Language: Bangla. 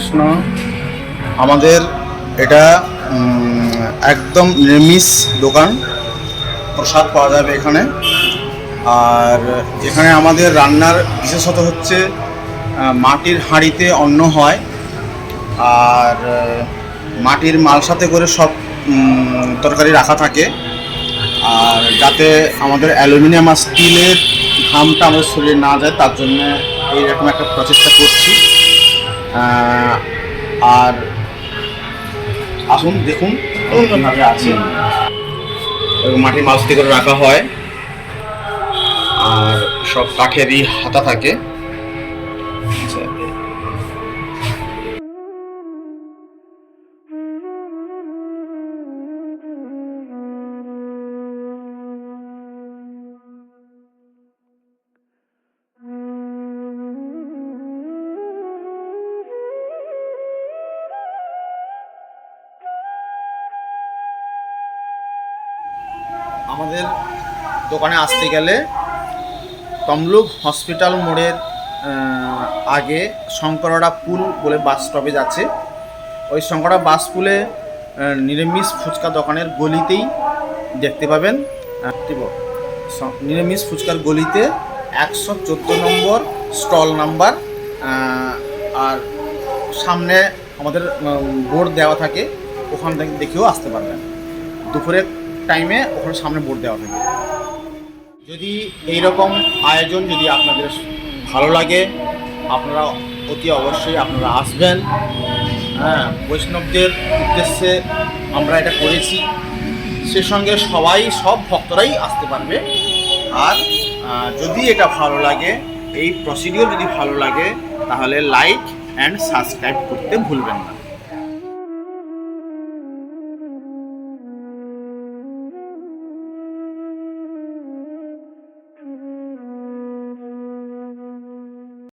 কৃষ্ণ। আমাদের এটা একদম নিরামিষ দোকান। প্রসাদ পাওয়া যাবে এখানে। আর এখানে আমাদের রান্নার বিশেষত হচ্ছে মাটির হাঁড়িতে অন্ন হয়। আর মাটির মালসাতে করে সব তরকারি রাখা থাকে। আর যাতে আমাদের অ্যালুমিনিয়াম আর স্টিলের ঘামটা আমাদের শরীরে না যায়, তার জন্য এইরকম একটা প্রচেষ্টা করছি। আর আসুন দেখুন কীভাবে আছে মাটির মালসাতে করে রাখা হয়। আর সব কাঠেরই হাতা থাকে। আমাদের দোকানে আসতে গেলে তমলুক হসপিটাল মোড়ের আগে শঙ্করড়া পুল বলে বাস স্টপেজ আছে ওই শঙ্করড়া বাস পুলে নিরামিষ ফুচকা দোকানের গলিতেই দেখতে পাবেন নিরামিষ ফুচকার গলিতে একশো চোদ্দ নম্বর স্টল নাম্বার আর সামনে আমাদের বোর্ড দেওয়া থাকে, ওখান থেকে দেখেও আসতে পারবেন। দুপুরের টাইমে ওখানে সামনে বোর্ড দেওয়া থাকে যদি এই রকম আয়োজন যদি আপনাদের ভালো লাগে, আপনারা অতি অবশ্যই আপনারা আসবেন। হ্যাঁ বৈষ্ণবদের উদ্দেশ্যে আমরা এটা করেছি। সে সঙ্গে সবাই, সব ভক্তরাই আসতে পারবে। আর যদি এটা ভালো লাগে, এই প্রসিডিওর যদি ভালো লাগে, তাহলে লাইক অ্যান্ড সাবস্ক্রাইব করতে ভুলবেন না।